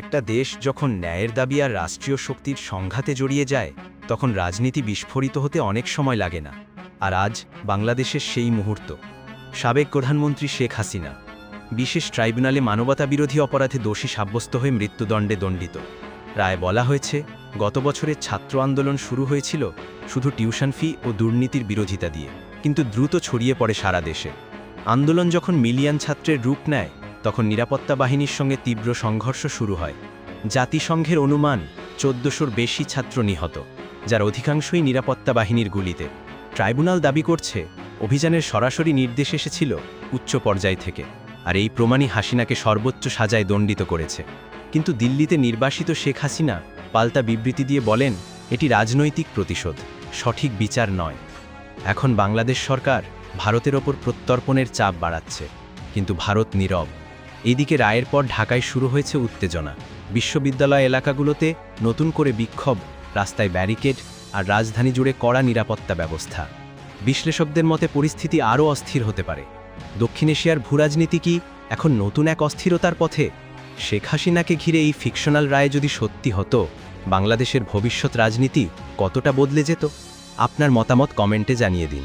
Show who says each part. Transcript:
Speaker 1: একটা দেশ যখন ন্যায়ের দাবি আর রাষ্ট্রীয় শক্তির সংঘাতে জড়িয়ে যায়, তখন রাজনীতি বিস্ফোরিত হতে অনেক সময় লাগে না। আর আজ বাংলাদেশের সেই মুহূর্ত। সাবেক প্রধানমন্ত্রী শেখ হাসিনা। বিশেষ ট্রাইব্যুনালে মানবতা বিরোধী অপরাধে দোষী সাব্যস্ত হয়ে মৃত্যুদণ্ডে দণ্ডিত। রায় বলা হয়েছে, গত বছরের ছাত্র আন্দোলন শুরু হয়েছিল শুধু টিউশন ফি ও দুর্নীতির বিরোধিতা দিয়ে, কিন্তু দ্রুত ছড়িয়ে পড়ে সারা দেশে। আন্দোলন যখন মিলিয়ন ছাত্রের রূপ নেয় তখন নিরাপত্তা বাহিনীর সঙ্গে তীব্র সংঘর্ষ শুরু হয়। জাতিসংঘের অনুমান চোদ্দশোর বেশি ছাত্র নিহত, যার অধিকাংশই নিরাপত্তা বাহিনীর গুলিতে। ট্রাইব্যুনাল দাবি করছে, অভিযানের সরাসরি নির্দেশ এসেছিল উচ্চ পর্যায় থেকে, আর এই প্রমাণই হাসিনাকে সর্বোচ্চ সাজায় দণ্ডিত করেছে। কিন্তু দিল্লিতে নির্বাসিত শেখ হাসিনা পাল্টা বিবৃতি দিয়ে বলেন, এটি রাজনৈতিক প্রতিশোধ, সঠিক বিচার নয়। এখন বাংলাদেশ সরকার ভারতের ওপর প্রত্যর্পণের চাপ বাড়াচ্ছে, কিন্তু ভারত নীরব। এদিকে রায়ের পর ঢাকায় শুরু হয়েছে উত্তেজনা। বিশ্ববিদ্যালয় এলাকাগুলোতে নতুন করে বিক্ষোভ, রাস্তায় ব্যারিকেড আর রাজধানী জুড়ে কড়া নিরাপত্তা ব্যবস্থা। বিশ্লেষকদের মতে পরিস্থিতি আরও অস্থির হতে পারে। দক্ষিণ এশিয়ার ভূরাজনীতি কি এখন নতুন এক অস্থিরতার পথে? শেখ হাসিনাকে ঘিরে এই ফিকশনাল রায় যদি সত্যি হতো, বাংলাদেশের ভবিষ্যৎ রাজনীতি কতটা বদলে যেত? আপনার মতামত কমেন্টে জানিয়ে দিন।